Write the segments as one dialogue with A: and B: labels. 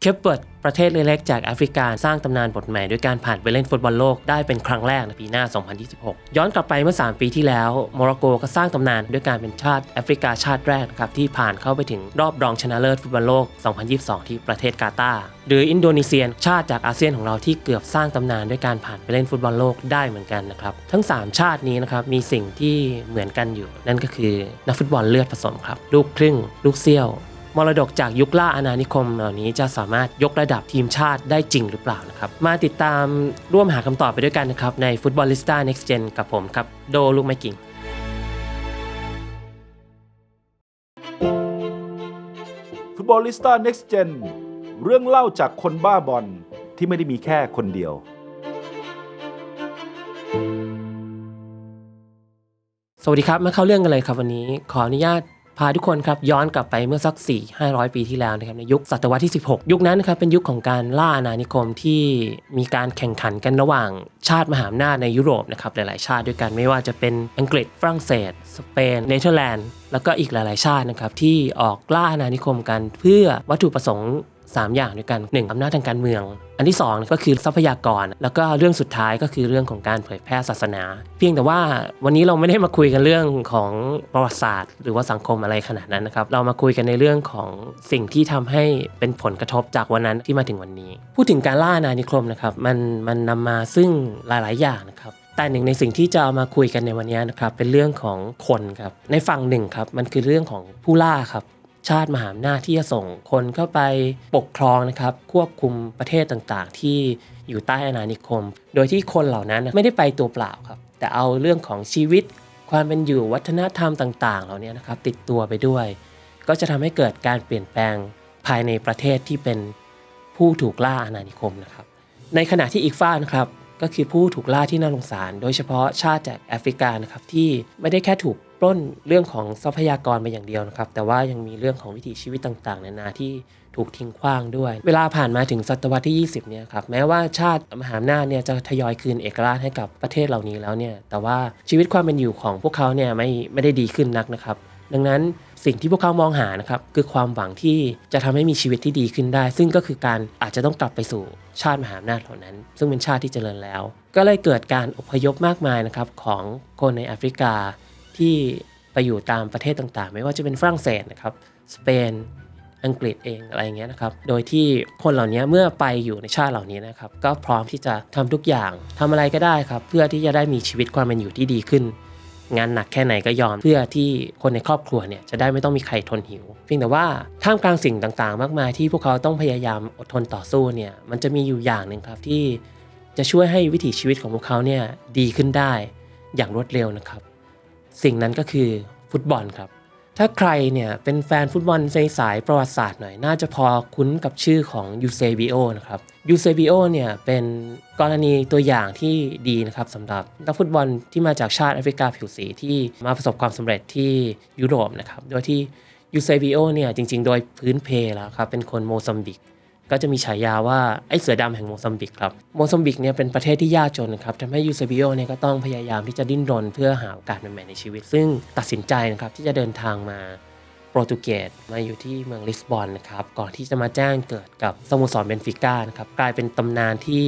A: เคปเบิร์ดประเทศเล็กๆจากแอฟริกาสร้างตำนานบทใหม่ด้วยการผ่านไปเล่นฟุตบอลโลกได้เป็นครั้งแรกในปีหน้า 2026 ย้อนกลับไปเมื่อ 3 ปีที่แล้วโมร็อกโกก็สร้างตำนานด้วยการเป็นชาติแอฟริกาชาติแรกนะครับที่ผ่านเข้าไปถึงรอบรองชนะเลิศฟุตบอลโลก 2022 ที่ประเทศกาตาร์หรืออินโดนีเซียชาติจากอาเซียนของเราที่เกือบสร้างตำนานด้วยการผ่านไปเล่นฟุตบอลโลกได้เหมือนกันนะครับทั้ง 3 ชาตินี้นะครับมีสิ่งที่เหมือนกันอยู่ นั่นก็คือนักฟุตบอลเลือดผสมครับลูกครึ่ง ลูกเซี่ยว มรดกจากยุคล่าอาณานิคมเหล่านี้จะสามารถยกระดับทีมชาติได้จริงหรือเปล่านะครับมาติดตามร่วมหาคำตอบไปด้วยกันนะครับในฟุตบอลลิสต้า next gen กับผมครับโดลูกไมกิ่ง
B: ฟุตบอลลิสต้า next gen เรื่องเล่าจากคนบ้าบอลที่ไม่ได้มีแค่คนเดียว
A: สวัสดีครับ มาเข้าเรื่องกันเลยครับวันนี้ ขออนุญาต พาทุกคนครับย้อนกลับไปเมื่อสัก 4 500 ปีที่แล้วนะครับในยุคศตวรรษที่ 16 ยุคนั้นนะครับเป็นยุคของการล่าอาณานิคมที่มีการแข่งขันกันระหว่างชาติมหาอำนาจในยุโรปนะครับหลาย ๆ ชาติด้วยกันไม่ว่าจะเป็นอังกฤษฝรั่งเศส สเปนเนเธอร์แลนด์แล้วก็อีกหลาย ๆ ชาตินะครับที่ออกล่าอาณานิคมกันเพื่อวัตถุประสงค์ 3 อย่างด้วยกัน 1. อำนาจทางการเมือง อันที่ 2 ก็คือทรัพยากร แล้วก็เรื่องสุดท้ายก็คือเรื่องของการเผยแพร่ศาสนา เพียงแต่ว่าวันนี้เราไม่ได้มาคุยกันเรื่องของประวัติศาสตร์ หรือว่าสังคมอะไรขนาดนั้นนะครับ เรามาคุยกันในเรื่องของสิ่งที่ทำให้เป็นผลกระทบจากวันนั้นที่มาถึงวันนี้ พูดถึงการล่าอาณานิคมนะครับ มันมันนำมาซึ่งหลาย ๆ อย่างนะครับแต่หนึ่งในสิ่งที่จะเอามาคุยกันในวันนี้นะครับเป็นเรื่องของคนครับในฝั่งหนึ่งครับมันคือเรื่องของผู้ล่าครับ ชาติมหาอำนาจที่จะส่งคนเข้าไปปกครองนะครับ ควบคุมประเทศต่างๆ ที่อยู่ใต้อาณานิคม โดยที่คนเหล่านั้นไม่ได้ไปตัวเปล่าครับ แต่เอาเรื่องของชีวิต ความเป็นอยู่วัฒนธรรมต่างๆ เหล่านี้นะครับติดตัวไปด้วย ก็จะทำให้เกิดการเปลี่ยนแปลงภายในประเทศที่เป็นผู้ถูกล่าอาณานิคมนะครับ ในขณะที่อีกฝ้านะครับก็คือผู้ถูกล่าที่น่าสงสาร โดยเฉพาะชาติจากแอฟริกานะครับที่ไม่ได้แค่ถูก ปล้นเรื่องของทรัพยากรไปอย่างเดียวนะครับ แต่ว่ายังมีเรื่องของวิถีชีวิตต่างๆ นานาที่ถูกทิ้งขว้างด้วย เวลาผ่านมาถึงศตวรรษที่ 20 เนี่ยครับ แม้ว่าชาติมหาอำนาจเนี่ยจะทยอยคืนเอกราชให้กับประเทศเหล่านี้แล้วเนี่ย แต่ว่าชีวิตความเป็นอยู่ของพวกเขาเนี่ยไม่ไม่ได้ดีขึ้นนักนะครับ ดังนั้นสิ่งที่พวกเขามองหานะครับคือความหวังที่จะทำให้มีชีวิตที่ดีขึ้นได้ ซึ่งก็คือการอาจจะต้องกลับไปสู่ชาติมหาอำนาจเหล่านั้น ซึ่งเป็นชาติที่เจริญแล้ว ก็เลยเกิดการอพยพมากมายนะครับของคนในแอฟริกา ที่ไปอยู่ตามประเทศต่างๆ ไม่ว่าจะเป็นฝรั่งเศสนะครับสเปนอังกฤษเองอะไรเงี้ยนะครับ โดยที่คนเหล่านี้เมื่อไปอยู่ในชาติเหล่านี้นะครับ ก็พร้อมที่จะทำทุกอย่างทำอะไรก็ได้ครับ เพื่อที่จะได้มีชีวิตความเป็นอยู่ที่ดีขึ้น งานหนักแค่ไหนก็ยอม เพื่อที่คนในครอบครัวเนี่ยจะได้ไม่ต้องมีใครทนหิว เพียงแต่ว่าท่ามกลางสิ่งต่างๆ มากมายที่พวกเขาต้องพยายามอดทนต่อสู้เนี่ย มันจะมีอยู่อย่างหนึ่งครับที่จะช่วยให้วิถีชีวิตของพวกเขาเนี่ยดีขึ้นได้อย่างรวดเร็วนะครับ สิ่งนั้นก็คือฟุตบอลครับ ถ้าใครเนี่ยเป็นแฟนฟุตบอลในสายประวัติศาสตร์หน่อย น่าจะพอคุ้นกับชื่อของยูเซบิโอนะครับยูเซบิโอเนี่ยเป็นกรณีตัวอย่างที่ดีนะครับสำหรับนักฟุตบอลที่มาจากชาติแอฟริกาผิวสีที่มาประสบความสำเร็จที่ยุโรปนะครับโดยที่ยูเซบิโอเนี่ยจริงๆ โดยพื้นเพแล้วครับเป็นคนโมซัมบิก ก็จะมีฉายาว่าไอ้เสือดำแห่งโมซัมบิกครับโมซัมบิกเนี่ยเป็นประเทศที่ยากจนนะครับทำให้ยูเซบิโอเนี่ยก็ต้องพยายามที่จะดิ้นรนเพื่อหาโอกาสใหม่ๆในชีวิต ซึ่งตัดสินใจนะครับที่จะเดินทางมาโปรตุเกสมาอยู่ที่เมืองลิสบอนนะครับก่อนที่จะมาแจ้งเกิดกับสโมสรเบนฟิก้านะครับกลายเป็นตำนานที่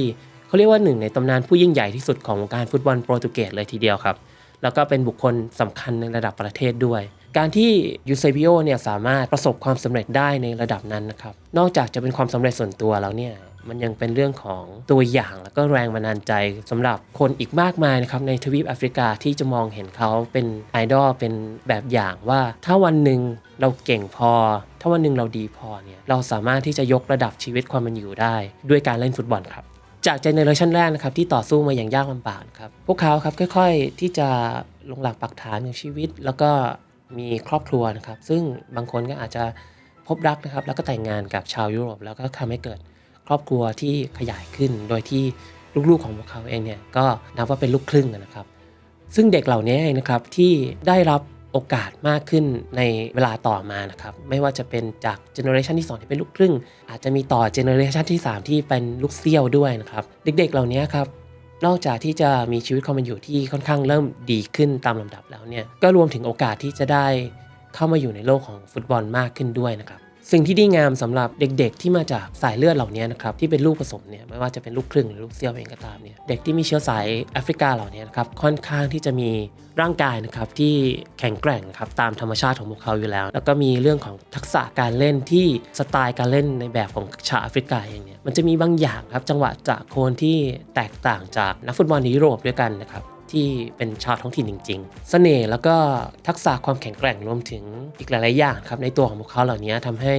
A: เขาเรียกว่าหนึ่งในตำนานผู้ยิ่งใหญ่ที่สุดของวงการฟุตบอลโปรตุเกสเลยทีเดียวครับแล้วก็เป็นบุคคลสำคัญในระดับประเทศด้วย การที่ยูเซบิโอเนี่ยสามารถประสบความสำเร็จได้ในระดับนั้นนะครับ นอกจากจะเป็นความสำเร็จส่วนตัวแล้วเนี่ยมันยังเป็นเรื่องของตัวอย่างแล้วก็แรงบันดาลใจสำหรับคนอีกมากมายนะครับในทวีปแอฟริกาที่จะมองเห็นเขาเป็นไอดอลเป็นแบบอย่างว่า ถ้าวันหนึ่งเราเก่งพอ ถ้าวันหนึ่งเราดีพอเนี่ยเราสามารถที่จะยกระดับชีวิตความเป็นอยู่ได้ ด้วยการเล่นฟุตบอลครับจากเจเนอเรชันแรกนะครับที่ต่อสู้มาอย่างยากลำบากครับพวกเขาครับค่อย ๆที่จะลงหลักปักฐานของชีวิต แล้วก็ มีครอบครัวนะครับ ซึ่งบางคนก็อาจจะพบรักนะครับ แล้วก็แต่งงานกับชาวยุโรป แล้วก็ทำให้เกิดครอบครัวที่ขยายขึ้น โดยที่ลูกๆของพวกเขาเองเนี่ยก็นับว่าเป็นลูกครึ่งนะครับ ซึ่งเด็กเหล่านี้เองนะครับที่ได้รับโอกาสมากขึ้นในเวลาต่อมานะครับ ไม่ว่าจะเป็นจากเจเนอเรชันที่ 2 ที่เป็นลูกครึ่ง อาจจะมีต่อเจเนอเรชันที่ 3 ที่เป็นลูกเซี่ยวด้วยนะครับ เด็กๆ เหล่านี้ครับ นอกจากที่จะมีชีวิตความเป็นอยู่ที่ค่อนข้างเริ่มดีขึ้นตามลำดับแล้วเนี่ยก็รวมถึงโอกาสที่จะได้เข้ามาอยู่ในโลกของฟุตบอลมากขึ้นด้วยนะครับ สิ่งที่ดีงามสำหรับเด็ก ๆ ที่มาจากสายเลือดเหล่านี้นะครับที่เป็นลูกผสมเนี่ยไม่ว่าจะเป็นลูกครึ่งหรือลูกเซี่ยวเองก็ตามเนี่ยเด็กที่มีเชื้อสายแอฟริกาเหล่านี้นะครับค่อนข้างที่จะมีร่างกายนะครับที่แข็งแกร่งนะครับตามธรรมชาติของพวกเขาอยู่แล้ว แล้วก็มีเรื่องของทักษะการเล่นที่สไตล์การเล่นในแบบของชาวแอฟริกาเองเนี่ยมันจะมีบางอย่างครับจังหวะจากโคนที่แตกต่างจากนักฟุตบอลในยุโรปด้วยกันนะครับ ที่เป็นชาวท้องถิ่นจริง ๆ เสน่ห์แล้วก็ทักษะความแข็งแกร่งรวมถึงอีกหลาย ๆ อย่างครับในตัวของพวกเขาเหล่านี้ทำให้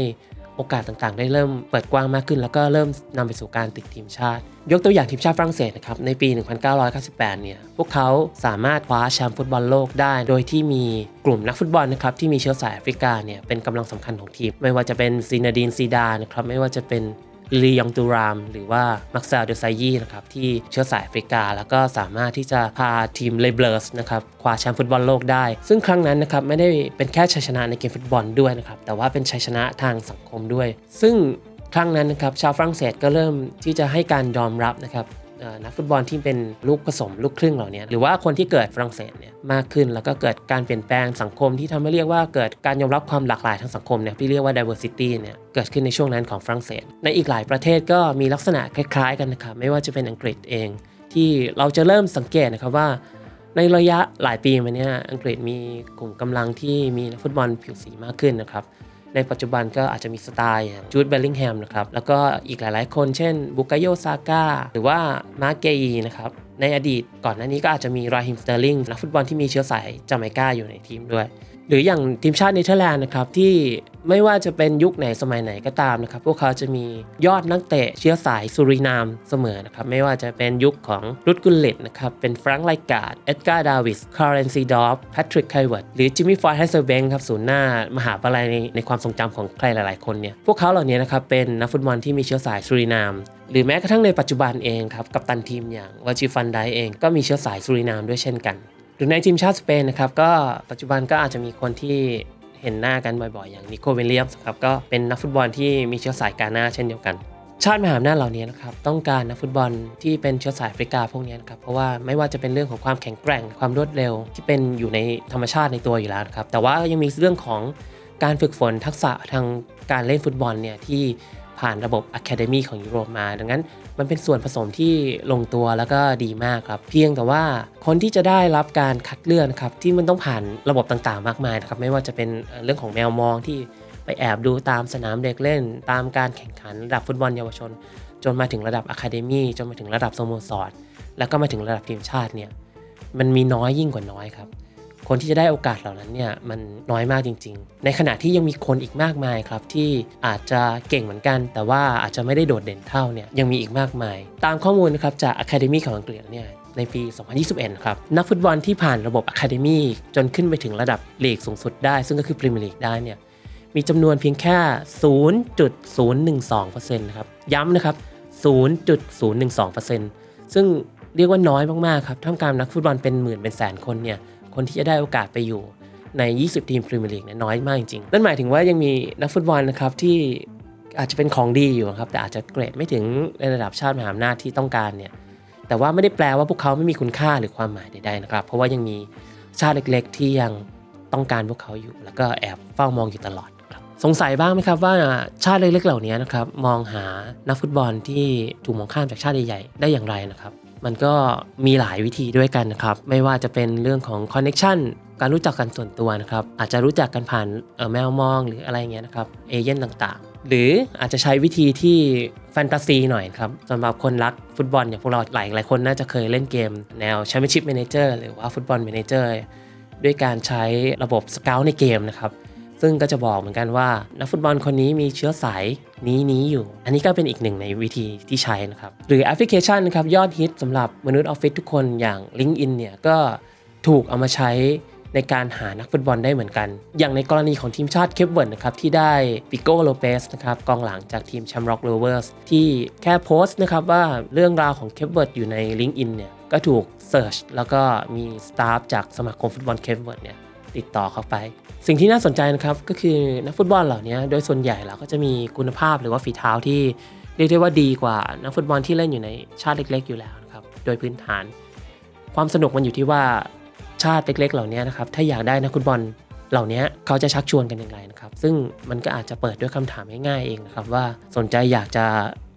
A: โอกาสต่างๆ ได้เริ่มเปิดกว้างมากขึ้น แล้วก็เริ่มนำไปสู่การติดทีมชาติ ยกตัวอย่างทีมชาติฝรั่งเศสนะครับในปี 1998 เนี่ยพวกเขาสามารถคว้าแชมป์ฟุตบอลโลกได้ โดยที่มีกลุ่มนักฟุตบอลนะครับที่มีเชื้อสายแอฟริกาเนี่ยเป็นกำลังสำคัญของทีม ไม่ว่าจะเป็นซีนาดีนซีดานนะครับไม่ว่าจะเป็น ลียองตูราม หรือว่ามักซาเดไซยีนะครับที่เชื้อสายแอฟริกา แล้วก็สามารถที่จะพาทีมเลเบลสนะครับคว้าแชมป์ฟุตบอลโลกได้ ซึ่งครั้งนั้นนะครับไม่ได้เป็นแค่ชัยชนะในเกมฟุตบอลด้วยนะครับแต่ว่าเป็นชัยชนะทางสังคมด้วย ซึ่งครั้งนั้นนะครับชาวฝรั่งเศสก็เริ่มที่จะให้การยอมรับนะครับ นักฟุตบอลที่เป็นลูกผสมลูกครึ่งเหล่านี้หรือว่าคนที่เกิดฝรั่งเศสเนี่ยมากขึ้นแล้วก็เกิดการเปลี่ยนแปลงสังคมที่ทำให้เรียกว่าเกิดการยอมรับความหลากหลายทางสังคมเนี่ยที่เรียกว่า diversity เนี่ยเกิดขึ้นในช่วงนั้นของฝรั่งเศส ในอีกหลายประเทศก็มีลักษณะคล้ายๆกันนะครับไม่ว่าจะเป็นอังกฤษเอง ที่เราจะเริ่มสังเกตนะครับว่าในระยะหลายปีมาเนี้อังกฤษมีกลุ่มกำลังที่มีนักฟุตบอลผิวสีมากขึ้นนะครับ ในปัจจุบันก็อาจจะมีสไตล์อย่างจูดเบลลิงแฮมนะครับ แล้วก็อีกหลายๆ คนเช่นบุกาโยซาก้าหรือว่ามาร์เกอีนะครับ ในอดีตก่อนหน้านี้ก็อาจจะมีราฮิมสเตอร์ลิงนักฟุตบอลที่มีเชื้อสายจาเมกาอยู่ในทีมด้วย หรืออย่างทีมชาติเนเธอร์แลนด์นะครับที่ไม่ว่าจะเป็นยุคไหนสมัยไหนก็ตามนะครับพวกเขาจะมียอดนักเตะเชื้อสายสุรินามเสมอนะครับไม่ว่าจะเป็นยุคของรุดกุลเลตนะครับเป็นฟรังก์ไลกาดเอ็ดการ์ดาวิสคาร์เรนซีดอฟแพทริกไคเวิร์ดหรือจิมมี่ฟอยด์ไฮเซอร์เบงครับศูนย์หน้ามหาวิทยาลัยในในความทรงจำของใครหลาย ๆ คนเนี่ยพวกเขาเหล่านี้นะครับเป็นนักฟุตบอลที่มีเชื้อสายสุรินามหรือแม้กระทั่งในปัจจุบันเองครับกัปตันทีมอย่างวาจิฟันไดเองก็มีเชื้อสายสุรินามด้วยเช่นกัน รือในทีมชาติสเปนนะครับก็ปัจจุบันก็อาจจะมีคนที่เห็นหน้ากันบ่อยๆ อย่างนิโคเวเลียมส์ครับก็เป็นนักฟุตบอลที่มีเชื้อสายกาหน้าเช่นเดียวกัน ชาติมหาอำนาจเหล่านี้นะครับต้องการนักฟุตบอลที่เป็นเชื้อสายแอฟริกาพวกนี้นะครับเพราะว่าไม่ว่าจะเป็นเรื่องของความแข็งแกร่งความรวดเร็ว ที่เป็นอยู่ในธรรมชาติในตัวอยู่แล้วนะครับแต่ว่ายังมีเรื่องของการฝึกฝนทักษะทางการเล่นฟุตบอลเนี่ยที่ ผ่านระบบ Academy ของยุโรปมา ดังนั้นมันเป็นส่วนผสมที่ลงตัวแล้วก็ดีมากครับ เพียงแต่ว่าคนที่จะได้รับการคัดเลือกนะครับที่มันต้องผ่านระบบต่างๆ มากมายนะครับไม่ว่าจะเป็นเรื่องของแมวมองที่ไปแอบดูตามสนามเด็กเล่น ตามการแข่งขันระดับฟุตบอลเยาวชน จนมาถึงระดับอะคาเดมีจนมาถึงระดับสโมสรแล้วก็มาถึงระดับทีมชาติเนี่ยมันมีน้อยยิ่งกว่าน้อยครับ คนที่จะได้โอกาสเหล่านั้นเนี่ยมันน้อยมากจริง ๆ ในขณะที่ยังมีคนอีกมากมายครับ ที่อาจจะเก่งเหมือนกัน แต่ว่าอาจจะไม่ได้โดดเด่นเท่าเนี่ยยังมีอีกมากมาย ตามข้อมูลนะครับจาก Academy ของอังกฤษเนี่ยในปี 2021 ครับ นักฟุตบอลที่ผ่านระบบ Academy จนขึ้นไปถึงระดับลีกสูงสุดได้ ซึ่งก็คือพรีเมียร์ลีกได้เนี่ยมีจำนวนเพียงแค่ 0.012%นะครับย้ำนะครับ 0.012%ซึ่งเรียกว่าน้อยมากๆครับท่ามกลางนักฟุตบอลเป็นหมื่นเป็นแสนคนเนี่ย คนที่จะได้โอกาสไปอยู่ใน 20 ทีมพรีเมียร์ลีกเนี่ยน้อยมากจริงๆนั่นหมายถึงว่ายังมีนักฟุตบอลนะครับที่อาจจะเป็นของดีอยู่ครับ แต่อาจจะเกรดไม่ถึงในระดับชาติมหาอำนาจที่ต้องการเนี่ยแต่ว่าไม่ได้แปลว่าพวกเขาไม่มีคุณค่าหรือความหมายใดๆนะครับ เพราะว่ายังมีชาติเล็กๆ ที่ยังต้องการพวกเขาอยู่ แล้วก็แอบเฝ้ามองอยู่ตลอดครับสงสัยบ้างไหมครับว่าชาติเล็กๆ เหล่านี้นะครับมองหานักฟุตบอลที่ถูกมองข้ามจากชาติใหญ่ๆได้อย่างไรนะครับ มันก็มีหลายวิธีด้วยกันนะครับ ไม่ว่าจะเป็นเรื่องของคอนเน็ชันการรู้จักกันส่วนตัวนะครับ อาจจะรู้จักกันผ่านเออแมวมองหรืออะไรเงี้ยนะครับเอเย่นต่างๆ หรืออาจจะใช้วิธีที่แฟนตาซีหน่อยครับสำหรับคนรักฟุตบอลอย่างพวกเราหลายหลายคนน่าจะเคยเล่นเกมแนว Championship Manager หรือว่าฟุตบอล Manager ด้วยการใช้ระบบสเกลในเกมนะครับ ซึ่งก็จะบอกเหมือนกันว่านักฟุตบอลคนนี้มีเชื้อสายนี้นี้อยู่ อันนี้ก็เป็นอีกหนึ่งในวิธีที่ใช้นะครับ หรือแอปพลิเคชันนะครับยอดฮิตสำหรับมนุษย์ออฟฟิศทุกคนอย่าง LinkedIn เนี่ยก็ถูกเอามาใช้ในการหานักฟุตบอลได้เหมือนกัน อย่างในกรณีของทีมชาติเคปเวิร์ดนะครับที่ได้ปิโก้โลเปสนะครับกองหลังจากทีมแชมป์ร็อกโรเวอร์สที่แค่โพสต์นะครับว่าเรื่องราวของเคปเวิร์ดอยู่ใน LinkedIn เนี่ยก็ถูกเซิร์ชแล้วก็มีสตาฟจากสมาคมฟุตบอลเคปเวิร์ดเนี่ย ติดต่อเข้าไป สิ่งที่น่าสนใจนะครับก็คือนักฟุตบอลเหล่านี้โดยส่วนใหญ่แล้วก็จะมีคุณภาพหรือว่าฝีเท้าที่เรียกได้ว่าดีกว่านักฟุตบอลที่เล่นอยู่ในชาติเล็ก ๆ อยู่แล้วนะครับโดยพื้นฐาน ความสนุกมันอยู่ที่ว่าชาติเล็ก ๆ เหล่านี้นะครับถ้าอยากได้นักฟุตบอลเหล่านี้เขาจะชักชวนกันอย่างไรนะครับ ซึ่งมันก็อาจจะเปิดด้วยคำถามง่ายๆเองนะครับว่าสนใจอยากจะ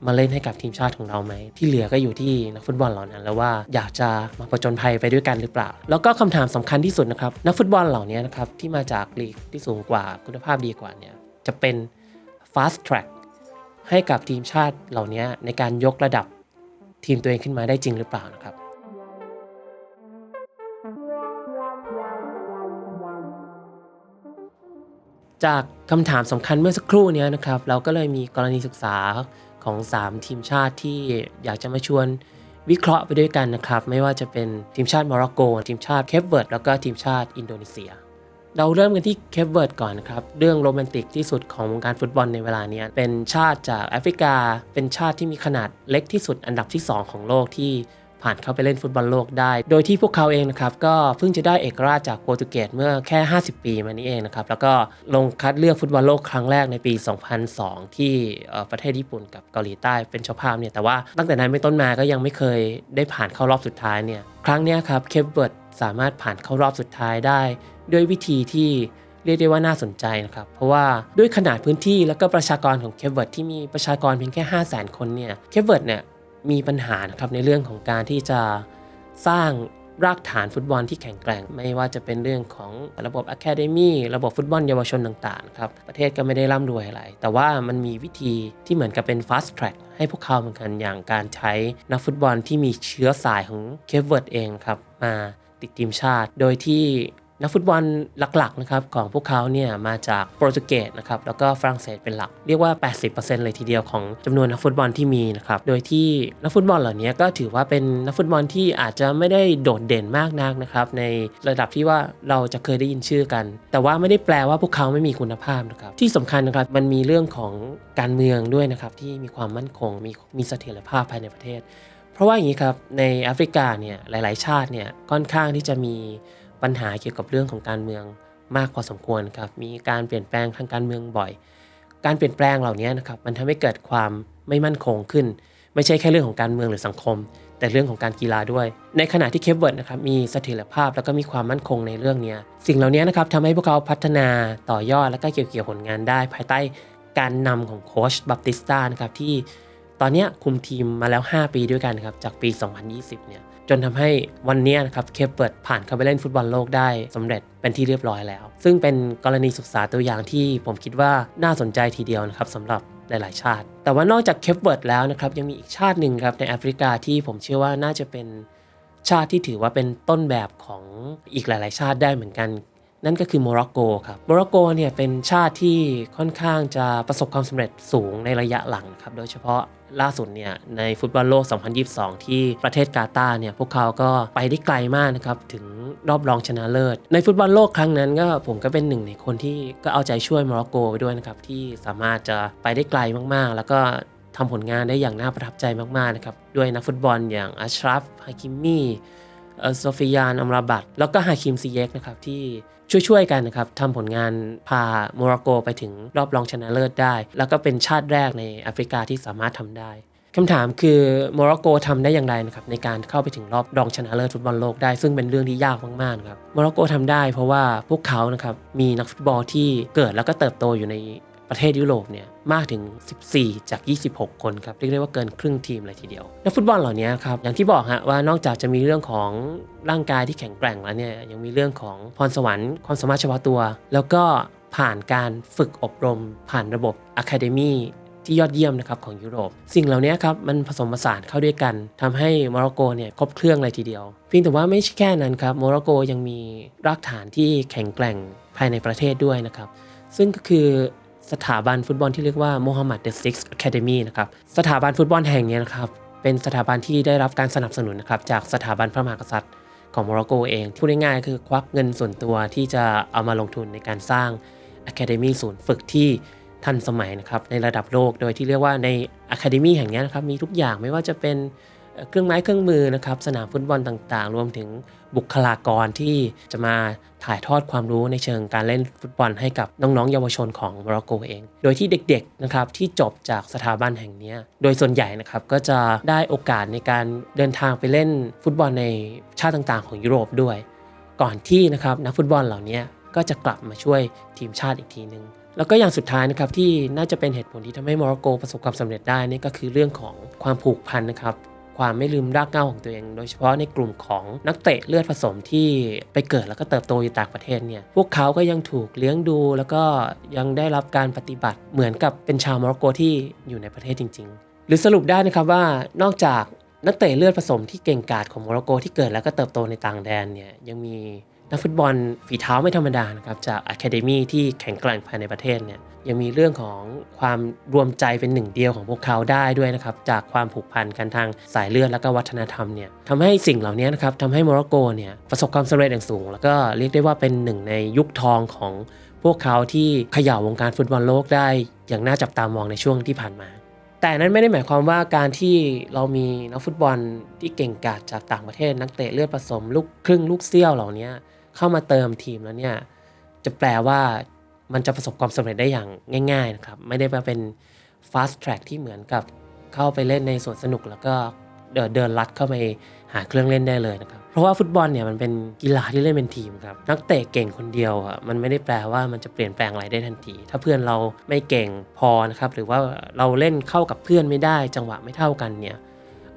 A: มาเล่นให้กับทีมชาติของเราไหม ที่เหลือก็อยู่ที่นักฟุตบอลเหล่านั้น แล้วว่าอยากจะมาผจญภัยไปด้วยกันหรือเปล่า แล้วก็คำถามสำคัญที่สุดนะครับนักฟุตบอลเหล่านี้นะครับที่มาจากลีกที่สูงกว่าคุณภาพดีกว่าเนี่ยจะเป็น fast track ให้กับทีมชาติเหล่านี้ในการยกระดับทีมตัวเองขึ้นมาได้จริงหรือเปล่านะครับจากคำถามสำคัญเมื่อสักครู่นี้นะครับ เราก็เลยมีกรณีศึกษา ของ 3 ทีมชาติที่อยากจะมาชวนวิเคราะห์ไปด้วยกันนะครับ ไม่ว่าจะเป็นทีมชาติโมร็อกโก ทีมชาติเคปเวิร์ดแล้วก็ทีมชาติอินโดนีเซีย เราเริ่มกันที่เคปเวิร์ดก่อนนะครับ เรื่องโรแมนติกที่สุดของวงการฟุตบอลในเวลาเนี้ยเป็นชาติจากแอฟริกา เป็นชาติที่มีขนาดเล็กที่สุดอันดับที่ 2 ของโลกที่ ผ่านเข้าไปเล่นฟุตบอลโลกได้ โดยที่พวกเขาเองนะครับก็เพิ่งจะได้เอกราชจากโปรตุเกสเมื่อแค่ 50 ปีมานี้เองนะครับแล้วก็ลงคัดเลือกฟุตบอลโลกครั้งแรกในปี 2002 ที่เอ่ประเทศญี่ปุ่นกับเกาหลีใต้เป็นเจ้าภาพเนี่ยแต่ว่าตั้งแต่นั้นเป็นต้นมาก็ยังไม่เคยได้ผ่านเข้ารอบสุดท้ายเนี่ยครั้งนี้ครับเคปเวิร์ดสามารถผ่านเข้ารอบสุดท้ายได้ ด้วยวิธีที่เรียกได้ว่าน่าสนใจนะครับ เพราะว่าด้วยขนาดพื้นที่แล้วก็ประชากรของเคปเวิร์ดที่มีประชากรเพียงแค่ 5 0 0 0 0 0 คนเนี่ย เคปเวิร์ดเนี่ย มีปัญหานะครับในเรื่องของการที่จะสร้างรากฐานฟุตบอลที่แข็งแกร่ง ไม่ว่าจะเป็นเรื่องของระบบ Academy ระบบฟุตบอลเยาวชนต่างๆครับประเทศก็ไม่ได้ร่ำรวยอะไร แต่ว่ามันมีวิธีที่เหมือนกับเป็น fast track ให้พวกเขาเหมือนกันอย่างการใช้นักฟุตบอลที่มีเชื้อสายของเคปเวิร์ดเองครับมาติดทีมชาติ โดยที่ นักฟุตบอลหลักๆนะครับของพวกเขาเนี่ยมาจากโปรตุเกสนะครับแล้วก็ฝรั่งเศสเป็นหลัก เรียกว่า 80%เลยทีเดียวของจำนวนนักฟุตบอลที่มีนะครับโดยที่นักฟุตบอลเหล่านี้ก็ถือว่าเป็นนักฟุตบอลที่อาจจะไม่ได้โดดเด่นมากนักนะครับในระดับที่ว่าเราจะเคยได้ยินชื่อกัน แต่ว่าไม่ได้แปลว่าพวกเขาไม่มีคุณภาพนะครับที่สำคัญนะครับมันมีเรื่องของการเมืองด้วยนะครับที่มีความมั่นคง มีมีเสถียรภาพภายในประเทศ เพราะว่าอย่างนี้ครับในแอฟริกาเนี่ยหลาย ๆ ชาติเนี่ยค่อนข้างที่จะมี ปัญหาเกี่ยวกับเรื่องของการเมืองมากพอสมควรครับ มีการเปลี่ยนแปลงทางการเมืองบ่อย การเปลี่ยนแปลงเหล่านี้นะครับมันทำให้เกิดความไม่มั่นคงขึ้น ไม่ใช่แค่เรื่องของการเมืองหรือสังคม แต่เรื่องของการกีฬาด้วย ในขณะที่เคปเวิร์ดนะครับมีเสถียรภาพแล้วก็มีความมั่นคงในเรื่องนี้สิ่งเหล่านี้นะครับทำให้พวกเขาพัฒนาต่อยอดและก็เกี่ยวเกี่ยวผลงานได้ ภายใต้การนำของโค้ชบัพติสตานะครับที่ตอนนี้คุมทีมมาแล้ว 5 ปีด้วยกันครับจากปี 2020 เนี่ย จนทำให้วันนี้นะครับเคปเปิดผ่านเข้าไปเล่นฟุตบอลโลกได้สำเร็จเป็นที่เรียบร้อยแล้ว ซึ่งเป็นกรณีศึกษาตัวอย่างที่ผมคิดว่าน่าสนใจทีเดียวนะครับสำหรับหลาย ๆ ชาติ แต่ว่านอกจากเคปเวิร์ดแล้วนะครับยังมีอีกชาติหนึ่งครับในแอฟริกาที่ผมเชื่อว่าน่าจะเป็นชาติที่ถือว่าเป็นต้นแบบของอีกหลาย ๆ ชาติได้เหมือนกัน นั่นก็คือโมร็อกโกครับโมร็อกโกเนี่ยเป็นชาติที่ค่อนข้างจะประสบความสำเร็จสูงในระยะหลังครับโดยเฉพาะล่าสุดเนี่ยในฟุตบอลโลก 2022 ที่ประเทศกาตาร์เนี่ยพวกเขาก็ไปได้ไกลมากนะครับ ถึงรอบรองชนะเลิศ ในฟุตบอลโลกครั้งนั้นก็ผมก็เป็นหนึ่งในคนที่ก็เอาใจช่วยโมร็อกโกไปด้วยนะครับ ที่สามารถจะไปได้ไกลมากๆ แล้วก็ทำผลงานได้อย่างน่าประทับใจมากๆนะครับด้วยนักฟุตบอลอย่างอัชรัฟฮาคิมมี่โซฟิยานอัมราบัตแล้วก็ฮาคิมซีเยกนะครับที่ ช่วยๆกันนะครับทำผลงานพาโมร็อกโกไปถึงรอบรองชนะเลิศได้ แล้วก็เป็นชาติแรกในแอฟริกาที่สามารถทำได้คำถามคือโมร็อกโกทำได้อย่างไรนะครับในการเข้าไปถึงรอบรองชนะเลิศฟุตบอลโลกได้ซึ่งเป็นเรื่องที่ยากมากๆครับโมร็อกโกทำได้เพราะว่าพวกเขานะครับมีนักฟุตบอลที่เกิดแล้วก็เติบโตอยู่ใน ประเทศยุโรปเนี่ยมากถึง 14 จาก 26 คนครับเรียกได้ว่าเกินครึ่งทีมเลยทีเดียวนักฟุตบอลเหล่านี้ครับอย่างที่บอกฮะว่านอกจากจะมีเรื่องของร่างกายที่แข็งแกร่งแล้วเนี่ยยังมีเรื่องของพรสวรรค์ความสามารถเฉพาะตัว แล้วก็ผ่านการฝึกอบรม ผ่านระบบ Academy ที่ยอดเยี่ยมนะครับของยุโรป สิ่งเหล่านี้ครับมันผสมผสานเข้าด้วยกันทำให้โมร็อกโกเนี่ยครบเครื่องเลยทีเดียว เพียงแต่ว่าไม่ใช่แค่นั้นครับโมร็อกโกยังมีรากฐานที่แข็งแกร่งภายในประเทศด้วยนะครับซึ่งก็คือ สถาบันฟุตบอลที่เรียกว่า Mohammed the Six Academy นะครับสถาบันฟุตบอลแห่งนี้นะครับเป็นสถาบันที่ได้รับการสนับสนุนนะครับจากสถาบันพระมหากษัตริย์ของโมร็อกโกเองพูดง่ายๆคือควักเงินส่วนตัวที่จะเอามาลงทุนในการสร้าง Academy ศูนย์ฝึกที่ทันสมัยนะครับในระดับโลกโดยที่เรียกว่าใน Academy แห่งนี้นะครับมีทุกอย่างไม่ว่าจะเป็นเครื่องไม้เครื่องมือนะครับสนามฟุตบอลต่างๆ รวมถึง บุคลากรที่จะมาถ่ายทอดความรู้ในเชิงการเล่นฟุตบอลให้กับน้องๆ เยาวชนของโมร็อกโกเอง โดยที่เด็กๆนะครับที่จบจากสถาบันแห่งนี้ โดยส่วนใหญ่นะครับก็จะได้โอกาสในการเดินทางไปเล่นฟุตบอลในชาติต่างๆ ของยุโรปด้วย ก่อนที่นะครับนักฟุตบอลเหล่านี้ก็จะกลับมาช่วยทีมชาติอีกทีหนึ่งแล้วก็อย่างสุดท้ายนะครับที่น่าจะเป็นเหตุผลที่ทำให้โมร็อกโกประสบความสำเร็จได้นี่ก็คือเรื่องของความผูกพันนะครับ ความไม่ลืมรากเหง้าของตัวเอง โดยเฉพาะในกลุ่มของนักเตะเลือดผสมที่ไปเกิดแล้วก็เติบโตอยู่ต่างประเทศเนี่ยพวกเขาก็ยังถูกเลี้ยงดู แล้วก็ยังได้รับการปฏิบัติเหมือนกับเป็นชาวโมร็อกโกที่อยู่ในประเทศจริง ๆ หรือสรุปได้นะครับว่านอกจากนักเตะเลือดผสมที่เก่งกาจของโมร็อกโกที่เกิดแล้วก็เติบโตในต่างแดนเนี่ยยังมี นักฟุตบอลฝีเท้าไม่ธรรมดานะครับจากอะคาเดมีที่แข็งแกร่งภายในประเทศเนี่ยยังมีเรื่องของความรวมใจเป็นหนึ่งเดียวของพวกเขาได้ด้วยนะครับจากความผูกพันกันทางสายเลือดและก็วัฒนธรรมเนี่ยทำให้สิ่งเหล่านี้นะครับทำให้โมร็อกโกเนี่ยประสบความสำเร็จอย่างสูง แล้วก็เรียกได้ว่าเป็นหนึ่งในยุคทองของพวกเขาที่เขย่าวงการฟุตบอลโลกได้ อย่างน่าจับตามองในช่วงที่ผ่านมาแต่นั้นไม่ได้หมายความว่าการที่เรามีนักฟุตบอลที่เก่งกาจจากต่างประเทศนักเตะเลือดผสมลูกครึ่งลูกเซี่ยวเหล่านี้ เข้ามาเติมทีมแล้วเนี่ยจะแปลว่ามันจะประสบความสำเร็จได้อย่างง่ายๆนะครับไม่ได้มาเป็น fast track ที่เหมือนกับเข้าไปเล่นในสวนสนุกแล้วก็เดินเดินลัดเข้าไปหาเครื่องเล่นได้เลยนะครับ เพราะว่าฟุตบอลเนี่ยมันเป็นกีฬาที่เล่นเป็นทีมครับ นักเตะเก่งคนเดียวอะมันไม่ได้แปลว่ามันจะเปลี่ยนแปลงอะไรได้ทันที ถ้าเพื่อนเราไม่เก่งพอนะครับหรือว่าเราเล่นเข้ากับเพื่อนไม่ได้ จังหวะไม่เท่ากันเนี่ย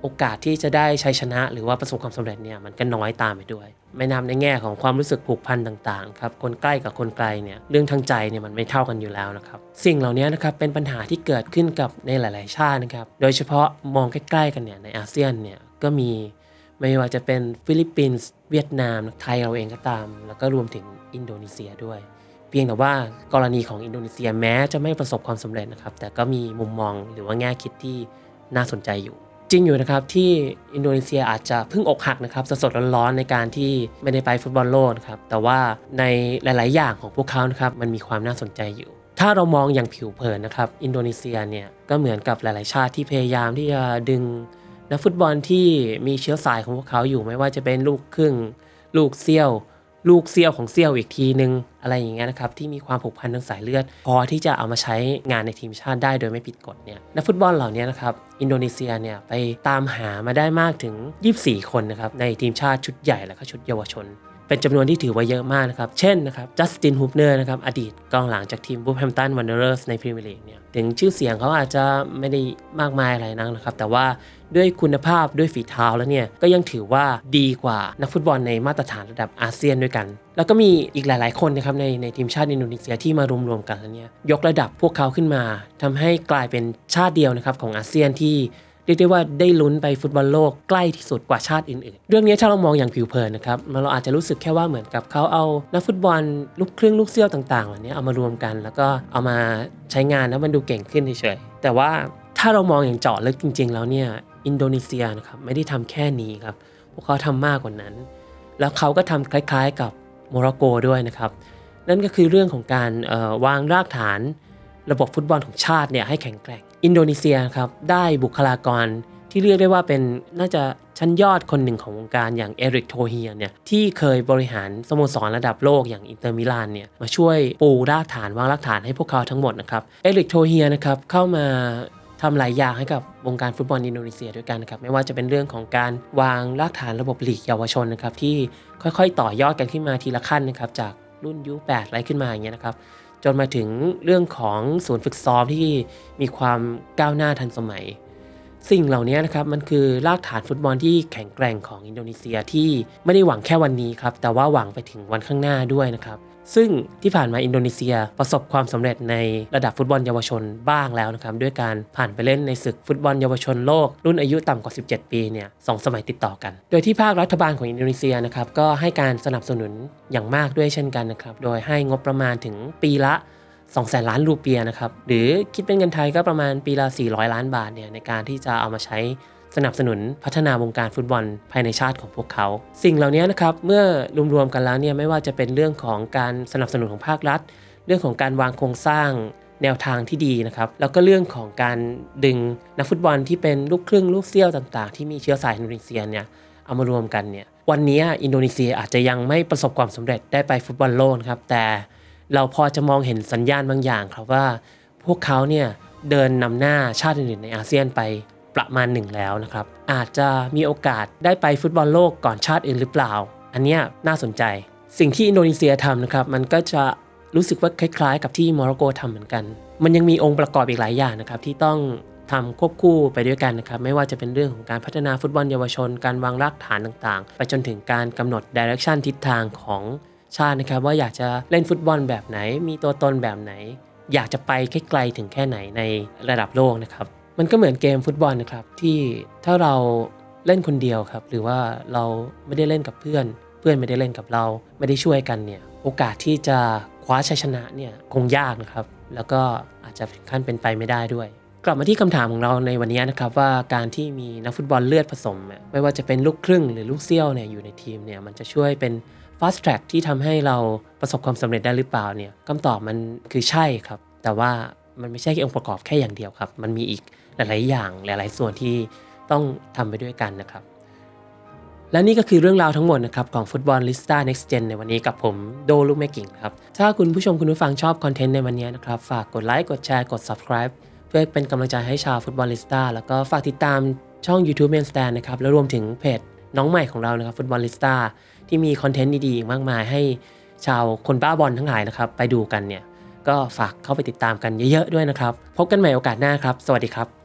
A: โอกาสที่จะได้ชัยชนะหรือว่าประสบความสำเร็จเนี่ยมันก็น้อยตามไปด้วย ไม่นำในแง่ของความรู้สึกผูกพันต่างๆครับคนใกล้กับคนไกลเนี่ยเรื่องทางใจเนี่ยมันไม่เท่ากันอยู่แล้วนะครับสิ่งเหล่านี้นะครับเป็นปัญหาที่เกิดขึ้นกับในหลาย ๆ ชาตินะครับโดยเฉพาะมองใกล้ ๆ กันเนี่ยในอาเซียนเนี่ยก็มีไม่ว่าจะเป็นฟิลิปปินส์เวียดนามไทยเราเองก็ตาม แล้วก็รวมถึงอินโดนีเซียด้วย เพียงแต่ว่ากรณีของอินโดนีเซียแม้จะไม่ประสบความสำเร็จนะครับแต่ก็มีมุมมองหรือว่าแง่คิดที่น่าสนใจอยู่ จริงอยู่นะครับที่อินโดนีเซียอาจจะเพิ่งอกหักนะครับสดๆร้อนๆในการที่ไม่ได้ไปฟุตบอลโลกนะครับแต่ว่าในหลาย ๆ อย่างของพวกเขานะครับมันมีความน่าสนใจอยู่ ถ้าเรามองอย่างผิวเผินนะครับอินโดนีเซียเนี่ยก็เหมือนกับหลาย ๆ ชาติที่พยายามที่จะดึงนักฟุตบอลที่มีเชื้อสายของพวกเขาอยู่ไม่ว่าจะเป็นลูกครึ่ง ลูกเซี่ยว ลูกเซี่ยวของเซี่ยวอีกทีนึง อะไรอย่างเงี้ยนะครับที่มีความผูกพันทางสายเลือด พอที่จะเอามาใช้งานในทีมชาติได้โดยไม่ผิดกฎเนี่ยนักฟุตบอลเหล่านี้นะครับอินโดนีเซียเนี่ยไปตามหามาได้มากถึง 24 คนนะครับในทีมชาติชุดใหญ่และก็ชุดเยาวชน เป็นจำนวนที่ถือว่าเยอะมากนะครับ เช่นนะครับจัสตินฮูปเนอร์นะครับอดีตกองหลังจากทีมบูฟแฮมตันวันเดอร์สในพรีเมียร์ลีกเนี่ยถึงชื่อเสียงเขาอาจจะไม่ได้มากมายอะไรนักนะครับ แต่ว่าด้วยคุณภาพด้วยฝีเท้าแล้วเนี่ย ก็ยังถือว่าดีกว่านักฟุตบอลในมาตรฐานระดับอาเซียนด้วยกัน แล้วก็มีอีกหลาย ๆ คนนะครับในในทีมชาติอินโดนีเซียที่มารวมๆกันแล้วเนี่ยยกระดับพวกเขาขึ้นมาทำให้กลายเป็นชาติเดียวนะครับของอาเซียนที่ เรียกได้ว่าได้ลุ้นไปฟุตบอลโลกใกล้ที่สุดกว่าชาติอื่นๆ เรื่องนี้ถ้าเรามองอย่างผิวเผินนะครับมันเราอาจจะรู้สึกแค่ว่าเหมือนกับเขาเอานักฟุตบอลลูกครึ่งลูกเซี่ยวต่างๆเหล่านี้เอามารวมกัน แล้วก็เอามาใช้งานแล้วมันดูเก่งขึ้นเฉยๆแต่ว่าถ้าเรามองอย่างเจาะลึกจริง ๆ แล้วเนี่ยอินโดนีเซียนะครับไม่ได้ทำแค่นี้ครับพวกเขาทำมากกว่านั้น แล้วเขาก็ทำคล้ายๆ กับโมร็อกโกด้วยนะครับนั่นก็คือเรื่องของการวางรากฐานระบบฟุตบอลของชาติเนี่ยให้แข็งแกร่ง อินโดนีเซียครับได้บุคลากรที่เรียกได้ว่าเป็นน่าจะชั้นยอดคนหนึ่งของวงการอย่างเอริกโทเฮียเนี่ยที่เคยบริหารสโมสรระดับโลกอย่างอินเตอร์มิลานเนี่ยมาช่วยปูรากฐานวางรากฐานให้พวกเขาทั้งหมดนะครับเอริกโทเฮียนะครับเข้ามาทำหลายอย่างให้กับวงการฟุตบอลอินโดนีเซียด้วยกันนะครับไม่ว่าจะเป็นเรื่องของการวางรากฐานระบบลีกเยาวชนนะครับที่ค่อยๆ ต่อยอดกันขึ้นมาทีละขั้นนะครับจากรุ่นยู8อะไรขึ้นมาอย่างเงี้ยนะครับ จนมาถึงเรื่องของศูนย์ฝึกซ้อมที่มีความก้าวหน้าทันสมัย สิ่งเหล่านี้นะครับมันคือรากฐานฟุตบอลที่แข็งแกร่งของอินโดนีเซียที่ไม่ได้หวังแค่วันนี้ครับแต่ว่าหวังไปถึงวันข้างหน้าด้วยนะครับ ซึ่งที่ผ่านมาอินโดนีเซียประสบความสำเร็จในระดับฟุตบอลเยาวชนบ้างแล้วนะครับด้วยการผ่านไปเล่นในศึกฟุตบอลเยาวชนโลก รุ่นอายุต่ำกว่า 17 ปีเนี่ยสองสมัยติดต่อกัน โดยที่ภาครัฐบาลของอินโดนีเซียนะครับก็ให้การสนับสนุนอย่างมากด้วยเช่นกันนะครับโดยให้งบประมาณถึงปีละ2แสนล้านรูเปียนะครับหรือคิดเป็นเงินไทยก็ประมาณปีละ400 ล้านบาทเนี่ยในการที่จะเอามาใช้ สนับสนุนพัฒนาวงการฟุตบอลภายในชาติของพวกเขา สิ่งเหล่านี้นะครับเมื่อรวมๆกันแล้วเนี่ยไม่ว่าจะเป็นเรื่องของการสนับสนุนของภาครัฐ เรื่องของการวางโครงสร้างแนวทางที่ดีนะครับแล้วก็เรื่องของการดึงนักฟุตบอลที่เป็นลูกครึ่งลูกเซี่ยวต่างๆ ที่มีเชื้อสายอินโดนีเซียเนี่ยเอามารวมกันเนี่ยวันนี้อินโดนีเซียอาจจะยังไม่ประสบความสำเร็จได้ไปฟุตบอลโลกนครับแต่เราพอจะมองเห็นสัญญาณบางอย่างครับว่า พวกเขาเนี่ยเดินนำหน้าชาติอื่นๆในอาเซียนไป ประมาณหนึ่งแล้วนะครับ อาจจะมีโอกาสได้ไปฟุตบอลโลกก่อนชาติอื่นหรือเปล่า อันนี้น่าสนใจ สิ่งที่อินโดนีเซียทำนะครับ มันก็จะรู้สึกว่าคล้ายๆ กับที่โมร็อกโกทำเหมือนกัน มันยังมีองค์ประกอบอีกหลายอย่างนะครับที่ต้องทำควบคู่ไปด้วยกันนะครับ ไม่ว่าจะเป็นเรื่องของการพัฒนาฟุตบอลเยาวชน การวางรากฐานต่างๆ ไปจนถึงการกำหนดดิเรกชันทิศทางของชาตินะครับ ว่าอยากจะเล่นฟุตบอลแบบไหน มีตัวตนแบบไหน อยากจะไปให้ไกลถึงแค่ไหนในระดับโลกนะครับ มันก็เหมือนเกมฟุตบอลนะครับที่ถ้าเราเล่นคนเดียวครับ หรือว่าเราไม่ได้เล่นกับเพื่อน เพื่อนไม่ได้เล่นกับเราไม่ได้ช่วยกันเนี่ยโอกาสที่จะคว้าชัยชนะเนี่ยคงยากนะครับ แล้วก็อาจจะถึงขั้นเป็นไปไม่ได้ด้วย กลับมาที่คำถามของเราในวันนี้นะครับว่าการที่มีนักฟุตบอลเลือดผสม ไม่ว่าจะเป็นลูกครึ่งหรือลูกเซี่ยวเนี่ยอยู่ในทีมเนี่ยมันจะช่วยเป็น fast track ที่ทำให้เราประสบความสำเร็จได้หรือเปล่าเนี่ยคำตอบมันคือใช่ครับ แต่ว่ามันไม่ใช่องค์ประกอบแค่อย่างเดียวครับ มันมีอีก หลาย ๆ อย่างหลาย ๆ ส่วนที่ต้องทำไปด้วยกันนะครับ และนี่ก็คือเรื่องราวทั้งหมดนะครับของฟุตบอลลิสต้า Next Gen ในวันนี้กับผมโดลูกแม่กิ่งครับ ถ้าคุณผู้ชมคุณผู้ฟังชอบคอนเทนต์ในวันนี้นะครับฝากกดไลค์กดแชร์กด subscribe เพื่อเป็นกำลังใจให้ชาวฟุตบอลลิสต้าแล้วก็ฝากติดตามช่อง YouTube Main Stand นะครับแล้วรวมถึงเพจน้องใหม่ของเรานะครับฟุตบอลลิสต้าที่มีคอนเทนต์ดีๆมากมายให้ชาวคนบ้าบอลทั้งหลายนะครับ ไปดูกันเนี่ย ก็ฝากเข้าไปติดตามกันเยอะๆด้วยนะครับ พบกันใหม่โอกาสหน้าครับ สวัสดีครับ